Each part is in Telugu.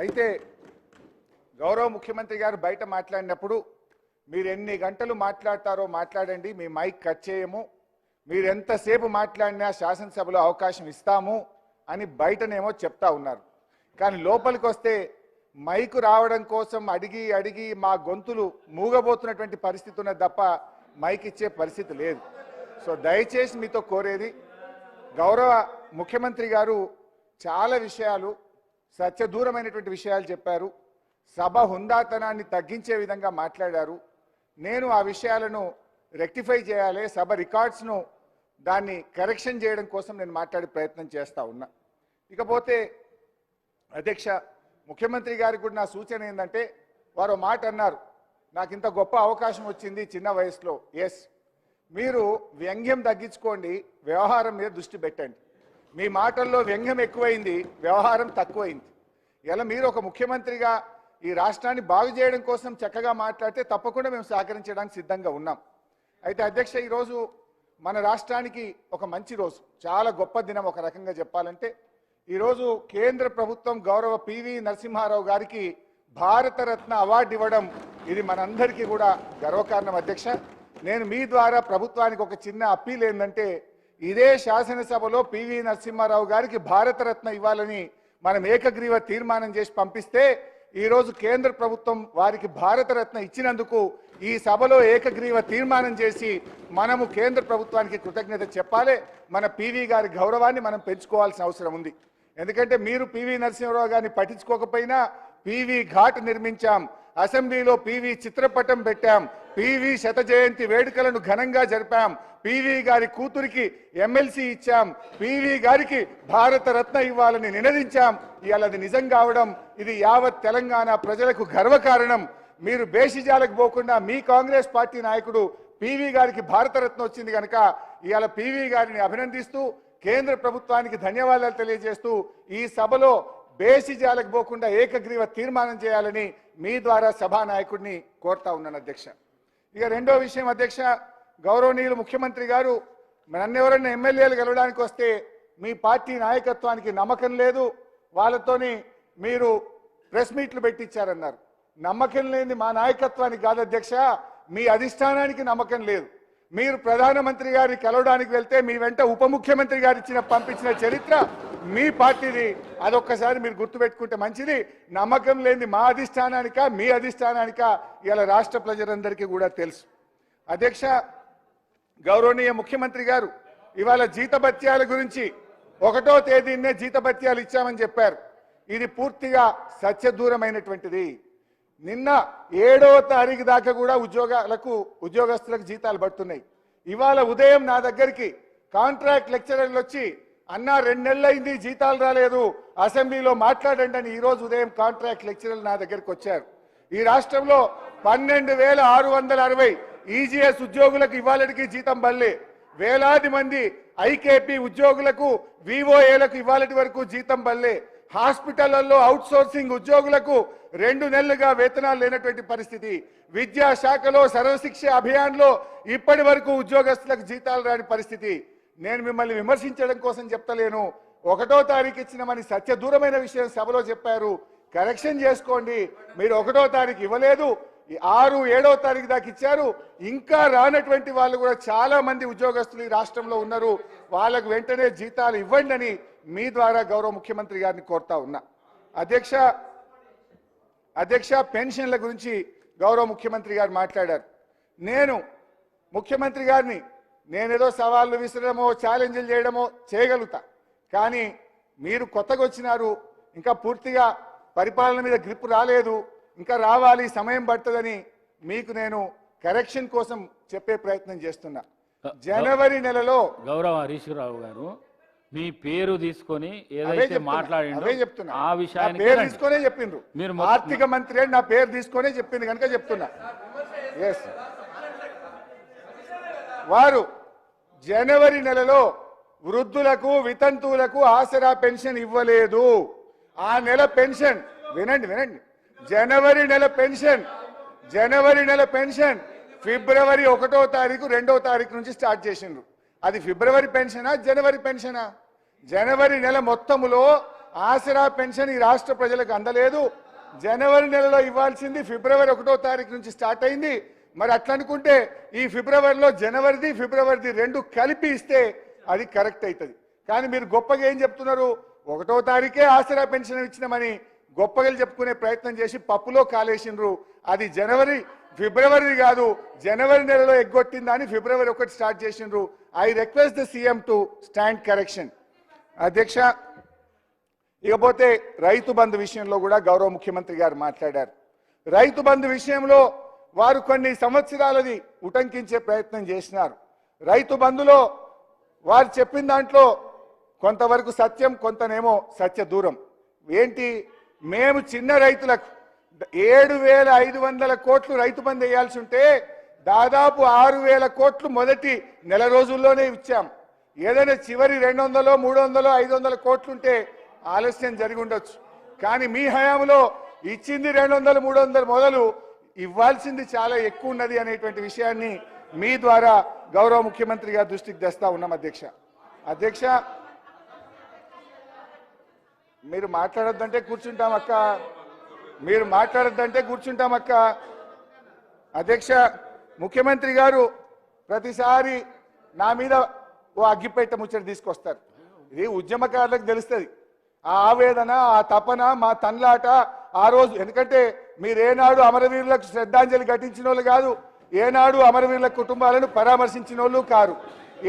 అయితే గౌరవ ముఖ్యమంత్రి గారు బయట మాట్లాడినప్పుడు మీరు ఎన్ని గంటలు మాట్లాడతారో మాట్లాడండి మీ మైక్ కట్ చేయము మీరు ఎంతసేపు మాట్లాడినా శాసనసభలో అవకాశం ఇస్తాము అని బయటనేమో చెప్తా ఉన్నారు. కానీ లోపలికి వస్తే మైకు రావడం కోసం అడిగి అడిగి మా గొంతులు మూగబోతున్నటువంటి పరిస్థితి ఉన్నది తప్ప మైక్ ఇచ్చే పరిస్థితి లేదు. సో దయచేసి మీతో కోరేది గౌరవ ముఖ్యమంత్రి గారు చాలా విషయాలు సత్యదూరమైనటువంటి విషయాలు చెప్పారు. సభ హుందాతనాన్ని తగ్గించే విధంగా మాట్లాడారు. నేను ఆ విషయాలను రెక్టిఫై చేయాలి సభ రికార్డ్స్ను దాన్ని కరెక్షన్ చేయడం కోసం నేను మాట్లాడే ప్రయత్నం చేస్తూ ఉన్నా. ఇకపోతే అధ్యక్ష ముఖ్యమంత్రి గారికి కూడా నా సూచన ఏంటంటే వారు మాట అన్నారు. నాకు ఇంత గొప్ప అవకాశం వచ్చింది చిన్న వయసులో. ఎస్ మీరు వ్యంగ్యం తగ్గించుకోండి వ్యవహారం మీద దృష్టి పెట్టండి. మీ మాటల్లో వ్యంగ్యం ఎక్కువైంది వ్యవహారం తక్కువైంది. ఇలా మీరు ఒక ముఖ్యమంత్రిగా ఈ రాష్ట్రాన్ని బాగు చేయడం కోసం చక్కగా మాట్లాడితే తప్పకుండా మేము సహకరించడానికి సిద్ధంగా ఉన్నాం. అయితే అధ్యక్ష ఈరోజు మన రాష్ట్రానికి ఒక మంచి రోజు చాలా గొప్ప దినం ఒక రకంగా చెప్పాలంటే. ఈరోజు కేంద్ర ప్రభుత్వం గౌరవ పివి నరసింహారావు గారికి భారతరత్న అవార్డు ఇవ్వడం ఇది మనందరికీ కూడా గర్వకారణం అధ్యక్ష. నేను మీ ద్వారా ప్రభుత్వానికి ఒక చిన్న అప్పీల్ ఏంటంటే ఇదే శాసనసభలో పివి నరసింహారావు గారికి భారతరత్న ఇవ్వాలని మనం ఏకగ్రీవ తీర్మానం చేసి పంపిస్తే ఈరోజు కేంద్ర ప్రభుత్వం వారికి భారతరత్న ఇచ్చినందుకు ఈ సభలో ఏకగ్రీవ తీర్మానం చేసి మనము కేంద్ర ప్రభుత్వానికి కృతజ్ఞత చెప్పాలి. మన పివి గారి గౌరవాన్ని మనం పెంచుకోవాల్సిన అవసరం ఉంది. ఎందుకంటే మీరు పివి నరసింహారావు గారిని పట్టించుకోకపోయినా పివి ఘాట్ నిర్మించాం. అసెంబ్లీలో పివి చిత్రపటం పెట్టాం. పివి శత జయంతి వేడుకలను ఘనంగా జరిపాం. పివి గారి కూతురికి ఎమ్మెల్సీ ఇచ్చాం. పివి గారికి భారత రత్న ఇవ్వాలని నినదించాం. ఇవాళ అది నిజం కావడం ఇది యావత్ తెలంగాణ ప్రజలకు గర్వకారణం మీరు బేసిజాలకు పోకుండా మీ కాంగ్రెస్ పార్టీ నాయకుడు పివి గారికి భారతరత్న వచ్చింది కనుక ఇవాళ పివి గారిని అభినందిస్తూ కేంద్ర ప్రభుత్వానికి ధన్యవాదాలు తెలియజేస్తూ ఈ సభలో బేసిజాలకు పోకుండా ఏకగ్రీవ తీర్మానం చేయాలని మీ ద్వారా సభా నాయకుడిని కోరుతా ఉన్నాను అధ్యక్ష. ఇక రెండో విషయం అధ్యక్ష గౌరవనీయులు ముఖ్యమంత్రి గారు నన్నెవరన్నా ఎమ్మెల్యేలు గెలవడానికి వస్తే మీ పార్టీ నాయకత్వానికి నమ్మకం లేదు వాళ్ళతోని మీరు ప్రెస్ మీట్లు పెట్టించారన్నారు. నమ్మకం లేని మా నాయకత్వానికి కాదు అధ్యక్ష మీ అధిష్టానానికి నమ్మకం లేదు. మీరు ప్రధానమంత్రి గారిని కలవడానికి వెళ్తే మీ వెంట ఉప ముఖ్యమంత్రి గారు ఇచ్చిన పంపించిన చరిత్ర మీ పార్టీది అదొక్కసారి మీరు గుర్తుపెట్టుకుంటే మంచిది. నమ్మకం లేని మా అధిష్టానానిక మీ అధిష్టానానిక ఇలా రాష్ట్ర ప్రజలందరికీ కూడా తెలుసు. అధ్యక్ష గౌరవనీయ ముఖ్యమంత్రి గారు ఇవాళ జీతభత్యాల గురించి ఒకటో తేదీనే జీతభత్యాలు ఇచ్చామని చెప్పారు. ఇది పూర్తిగా సత్యదూరమైనటువంటిది. నిన్న ఏడో తారీఖు దాకా కూడా ఉద్యోగాలకు ఉద్యోగస్తులకు జీతాలు పడుతున్నాయి. ఇవాళ ఉదయం నా దగ్గరికి కాంట్రాక్ట్ లెక్చరర్లు వచ్చి అన్నా రెండు నెలలు అయింది జీతాలు రాలేదు. అసెంబ్లీలో మాట్లాడండి అని ఈరోజు ఉదయం కాంట్రాక్ట్ లెక్చరర్లు నా దగ్గరికి వచ్చారు. ఈ రాష్ట్రంలో పన్నెండు వేల ఆరు వందల అరవై ఈజీఎస్ ఉద్యోగులకు ఇవ్వాలడికి జీతం బల్లే. వేలాది మంది ఐకేపీ ఉద్యోగులకు వివోఏలకు ఇవ్వాలటి వరకు జీతం బల్లే. హాస్పిటళ్ళలో అవుట్ సోర్సింగ్ ఉద్యోగులకు రెండు నెలలుగా వేతనాలు లేనటువంటి పరిస్థితి. విద్యా శాఖలో సర్వశిక్ష అభియాన్లో ఇప్పటి వరకు ఉద్యోగస్తులకు జీతాలు రాని పరిస్థితి. నేను మిమ్మల్ని విమర్శించడం కోసం చెప్తలేను. ఒకటో తారీఖు ఇచ్చినమని సత్య సత్యదూరమైన విషయం సభలో చెప్పారు. కరెక్షన్ చేసుకోండి. మీరు ఒకటో తారీఖు ఇవ్వలేదు. ఆరు ఏడో తారీఖు దాకా ఇచ్చారు. ఇంకా రానటువంటి వాళ్ళు కూడా చాలా మంది ఉద్యోగస్తులు ఈ రాష్ట్రంలో ఉన్నారు. వాళ్ళకు వెంటనే జీతాలు ఇవ్వండి అని మీ ద్వారా గౌరవ ముఖ్యమంత్రి గారిని కోరుతా ఉన్నా. అధ్యక్ష అధ్యక్ష పెన్షన్ల గురించి గౌరవ ముఖ్యమంత్రి గారు మాట్లాడారు. నేను ముఖ్యమంత్రి గారిని నేనేదో సవాళ్ళు విసరడమో ఛాలెంజ్లు చేయడమో చేయగలుగుతా. కానీ మీరు కొత్తగా వచ్చినారు ఇంకా పూర్తిగా పరిపాలన మీద గ్రిప్ రాలేదు ఇంకా రావాలి సమయం పడుతుందని మీకు నేను కరెక్షన్ కోసం చెప్పే ప్రయత్నం చేస్తున్నా. జనవరి నెలలో గౌరవ హరీష్ రావు గారు మీ పేరు తీసుకొని ఏదైతే చెప్తున్నా ఆ నా విషయానికి పేరు. తీసుకొనే చెప్పిండ్రు. మీరు ఆర్థిక మంత్రి అని నా పేరు తీసుకొనే చెప్పింది కనుక చెప్తున్నా. ఎస్ వారు జనవరి నెలలో వృద్ధులకు వితంతువులకు ఆసరా పెన్షన్ ఇవ్వలేదు. ఆ నెల పెన్షన్ వినండి వినండి. జనవరి నెల పెన్షన్ జనవరి నెల పెన్షన్ ఫిబ్రవరి ఒకటో తారీఖు రెండో తారీఖు నుంచి స్టార్ట్ చేసిండ్రు. అది ఫిబ్రవరి పెన్షనా జనవరి పెన్షనా? జనవరి నెల మొత్తములో ఆసరా పెన్షన్ ఈ రాష్ట్ర ప్రజలకు అందలేదు. జనవరి నెలలో ఇవ్వాల్సింది ఫిబ్రవరి ఒకటో తారీఖు నుంచి స్టార్ట్ అయింది. మరి అట్లా అనుకుంటే ఈ ఫిబ్రవరిలో జనవరిది ఫిబ్రవరిది రెండు కలిపి ఇస్తే అది కరెక్ట్ అవుతుంది కానీ మీరు గొప్పగా ఏం చెప్తున్నారు? ఒకటో తారీఖే ఆసరా పెన్షన్ ఇచ్చినామని గొప్పగా చెప్పుకునే ప్రయత్నం చేసి పప్పులో కాలేసిండ్రు. అది జనవరి ఫిబ్రవరి కాదు జనవరి నెలలో ఎగ్గొట్టిందని ఫిబ్రవరి ఒకటి స్టార్ట్ చేసిండ్రు. I request the CM to stand correction. అధ్యక్ష ఇకపోతే రైతు బంధు విషయంలో కూడా గౌరవ ముఖ్యమంత్రి గారు మాట్లాడారు. రైతు బంధు విషయంలో వారు కొన్ని సంవత్సరాలది ఉటంకించే ప్రయత్నం చేసినారు. రైతు బంధులో వారు చెప్పిన దాంట్లో కొంతవరకు సత్యం కొంతనేమో సత్య దూరం. ఏంటి? మేము చిన్న రైతులకు ఏడు వేల ఐదు వందల కోట్లు రైతు బంధు వేయాల్సి ఉంటే దాదాపు ఆరు వేల కోట్లు మొదటి నెల రోజుల్లోనే ఇచ్చాం. ఏదైనా చివరి రెండు వందలో మూడు వందలో ఐదు వందల కోట్లుంటే ఆలస్యం జరిగి ఉండొచ్చు. కానీ మీ హయాంలో ఇచ్చింది రెండు వందలు మూడు వందలు మొదలు ఇవ్వాల్సింది చాలా ఎక్కువ ఉన్నది అనేటువంటి విషయాన్ని మీ ద్వారా గౌరవ ముఖ్యమంత్రి గారి దృష్టికి తెస్తా ఉన్నాం అధ్యక్ష. అధ్యక్ష మీరు మాట్లాడొద్దంటే కూర్చుంటాం అక్క. మీరు మాట్లాడొద్దంటే కూర్చుంటాం అక్క. అధ్యక్ష ముఖ్యమంత్రి గారు ప్రతిసారి నా మీద ఓ అగ్గిపేట ముచ్చట తీసుకొస్తారు. ఇది ఉద్యమకారులకు తెలుస్తుంది. ఆ ఆవేదన ఆ తపన మా తన్లాట ఆ రోజు ఎందుకంటే మీరేనాడు అమరవీరులకు శ్రద్ధాంజలి ఘటించిన వాళ్ళు కాదు ఏనాడు అమరవీరుల కుటుంబాలను పరామర్శించిన వాళ్ళు కారు.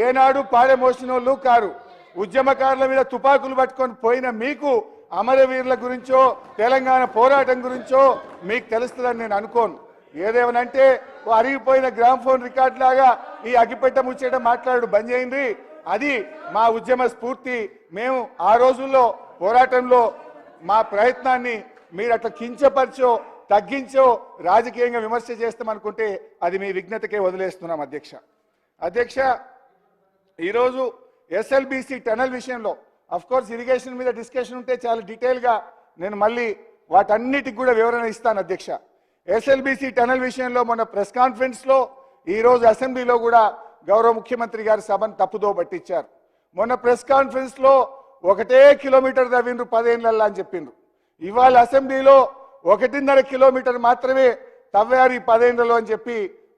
ఏనాడు పాడె మోసిన వాళ్ళు కారు. ఉద్యమకారుల మీద తుపాకులు పట్టుకొని పోయిన మీకు అమరవీరుల గురించో తెలంగాణ పోరాటం గురించో మీకు తెలుస్తుందని నేను అనుకోను. ఏదేమనంటే అరిగిపోయిన గ్రామ్ ఫోన్ రికార్డ్ లాగా ఈ అగ్గిపెట్ట ముచ్చేట మాట్లాడు బంద్ చేయండి అది మా ఉద్యమ స్ఫూర్తి. మేము ఆ రోజుల్లో పోరాటంలో మా ప్రయత్నాన్ని మీరు అట్లా కించపరిచో తగ్గించో రాజకీయంగా విమర్శ చేస్తామనుకుంటే అది మీ విఘ్నతకే వదిలేస్తున్నాం అధ్యక్ష. అధ్యక్ష ఈరోజు ఎస్ఎల్బిసి టనల్ విషయంలో అఫ్ కోర్స్ ఇరిగేషన్ మీద డిస్కషన్ ఉంటే చాలా డీటెయిల్గా నేను మళ్ళీ వాటన్నిటికి కూడా వివరణ ఇస్తాను అధ్యక్ష. ఎస్ఎల్బిసి టనల్ విషయంలో మొన్న ప్రెస్ కాన్ఫరెన్స్లో ఈరోజు అసెంబ్లీలో కూడా గౌరవ ముఖ్యమంత్రి గారి సభను తప్పుదో పట్టించారు. మొన్న ప్రెస్ కాన్ఫరెన్స్లో ఒకటే కిలోమీటర్ తవ్విండ్రు పదేళ్ళల్లా అని చెప్పిండ్రు. ఇవాళ అసెంబ్లీలో ఒకటిన్నర కిలోమీటర్ మాత్రమే తవ్వారు ఈ పదేళ్ళలో అని చెప్పి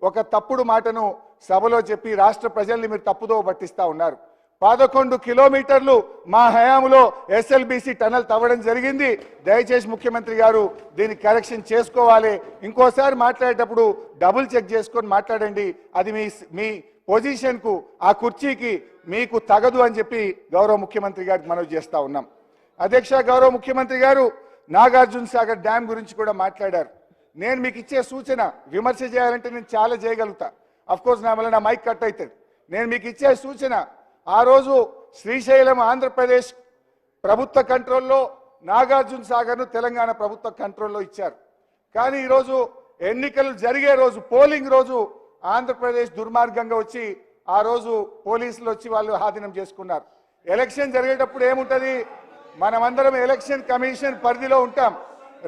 ఒక తప్పుడు మాటను సభలో చెప్పి రాష్ట్ర ప్రజల్ని మీరు తప్పుదో పట్టిస్తా ఉన్నారు. పదకొండు కిలోమీటర్లు మా హయాంలో ఎస్ఎల్బిసి టనల్ తవ్వడం జరిగింది. దయచేసి ముఖ్యమంత్రి గారు దీన్ని కరెక్షన్ చేసుకోవాలి. ఇంకోసారి మాట్లాడేటప్పుడు డబుల్ చెక్ చేసుకొని మాట్లాడండి. అది మీ మీ పొజిషన్కు ఆ కుర్చీకి మీకు తగదు అని చెప్పి గౌరవ ముఖ్యమంత్రి గారికి మనవి చేస్తా ఉన్నాం. అధ్యక్ష గౌరవ ముఖ్యమంత్రి గారు నాగార్జున సాగర్ డ్యామ్ గురించి కూడా మాట్లాడారు. నేను మీకు ఇచ్చే సూచన విమర్శ చేయాలంటే నేను చాలా చేయగలుగుతా. అఫ్ కోర్స్ నా వల్ల నా మైక్ కట్ అవుతుంది. నేను మీకు ఇచ్చే సూచన ఆ రోజు శ్రీశైలం ఆంధ్రప్రదేశ్ ప్రభుత్వ కంట్రోల్లో నాగార్జున సాగర్ను తెలంగాణ ప్రభుత్వ కంట్రోల్లో ఇచ్చారు. కానీ ఈరోజు ఎన్నికలు జరిగే రోజు పోలింగ్ రోజు ఆంధ్రప్రదేశ్ దుర్మార్గంగా వచ్చి ఆ రోజు పోలీసులు వచ్చి వాళ్ళు ఆధీనం చేసుకున్నారు. ఎలక్షన్ జరిగేటప్పుడు ఏముంటది? మనమందరం ఎలక్షన్ కమిషన్ పరిధిలో ఉంటాం.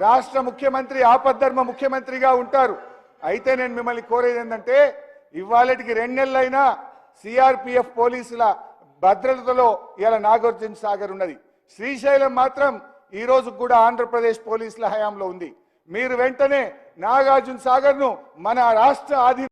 రాష్ట్ర ముఖ్యమంత్రి ఆపద్ధర్మ ముఖ్యమంత్రిగా ఉంటారు. అయితే నేను మిమ్మల్ని కోరేది ఏంటంటే ఇవాళటికి రెండు నెలలైనా సిఆర్పిఎఫ్ పోలీసుల భద్రతలో ఇలా నాగార్జున సాగర్ ఉన్నది. శ్రీశైలం మాత్రం ఈ రోజు కూడా ఆంధ్రప్రదేశ్ పోలీసుల హయాంలో ఉంది. మీరు వెంటనే నాగార్జున సాగర్ను మన రాష్ట్ర ఆధీన